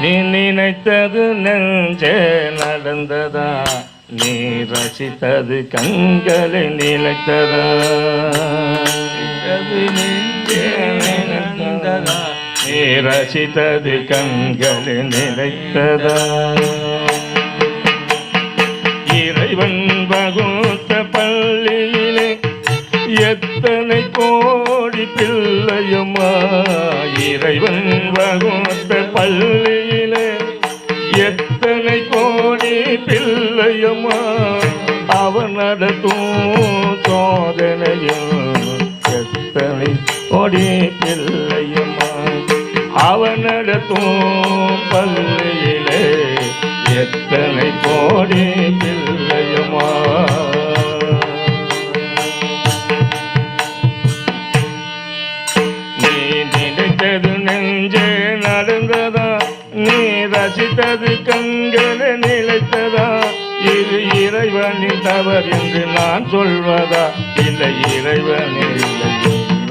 நீ நினைத்தது நெஞ்சே நடந்ததா? நீ ரசித்தது கண்களை நினைத்ததா? நெஞ்சே நடந்ததா? நீ ரசித்தது கண்களை நினைத்ததா? இறைவன் எத்தனை கோடி பிள்ளையுமா? இறைவன் வகுத்த பள்ளியிலே எத்தனை கோடி பிள்ளையுமா? அவன் நடத்தும் சோதனையும் எத்தனை கோடி பிள்ளையுமா? அவன் நடத்தும் ரசித்தது கண்களை நிலைத்ததா? இது இறைவனின் தவறு என்று நான் சொல்வதா? இல்லை இறைவனின் இல்லை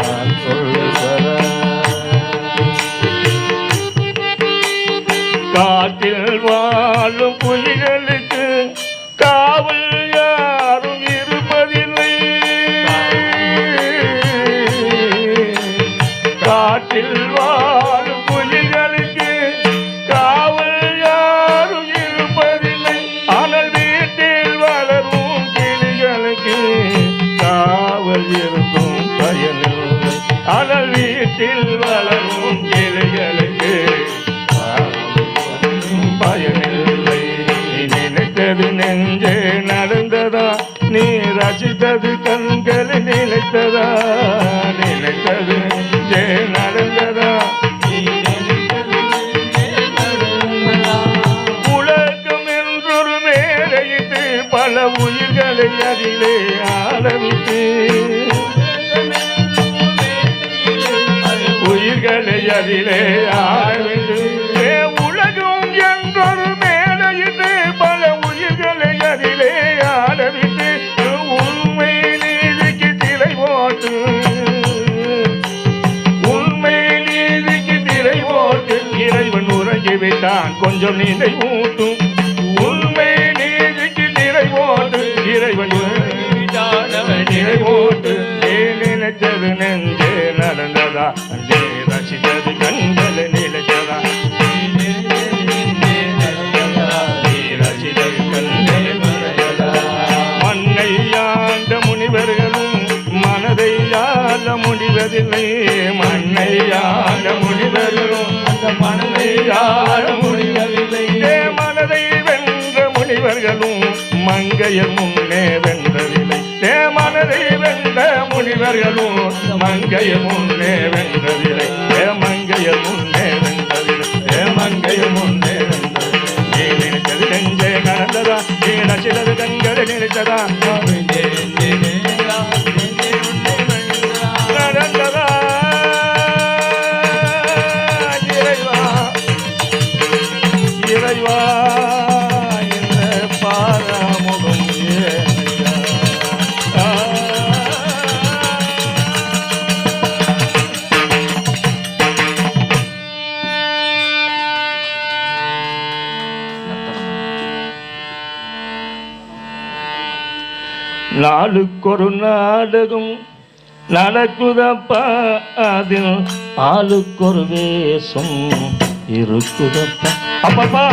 நான் சொல்வதா? காட்டில் வாழும் புலிகளுக்கு காவல் யாரும் இருப்பதில்லை. காட்டில் வாழும் காவல் இருக்கும் பயனில்லை. ஆனால் வீட்டில் வளரும் கிளிகளுக்கு பயனில்லை. நீ நினைத்தது நெஞ்சே நடந்ததா? நீ ரசித்தது கண்களை நினைத்ததா? நினைத்தது நெஞ்சே நடந்ததா? உலகம் என்றொரு மேடையிட்டு பல உயிர்களை அதிலே ஆரம்பித்து உயிர்களை அதிலே ஆரம்பித்து உலகம் என்றொரு மேலையிட்டு பல உயிர்களை அதிலே ஆடவிட்டு உண்மை நீதிக்கு திரை போட்டு. உண்மை நீதிக்கு திரை போட்டு இறைவன் உறங்கிவிட்டான் கொஞ்சம் நிலை ஊட்டும். உண்மை நீதிக்கு திரை போட்டு இறைவன் நிறை அவன் ஆள முடிவதில்லை மண்ணை ஆள முனிவர்களும் அந்த மனதை ஆள முடிவதில்லை மனதை வென்ற முனிவர்களும் மங்கையர் முன்னே வென்றதில்லை. ஏ மனதை வென்ற முனிவர்களும் மங்கையர் முன்னே வென்றதில்லை. ஏ மங்கையர் முன்னே நாளுக்கொரு நாடகம் நடக்குதப்பா அதில் ஆளுக்கொரு வேஷம் இருக்குதப்பா. அப்பப்பா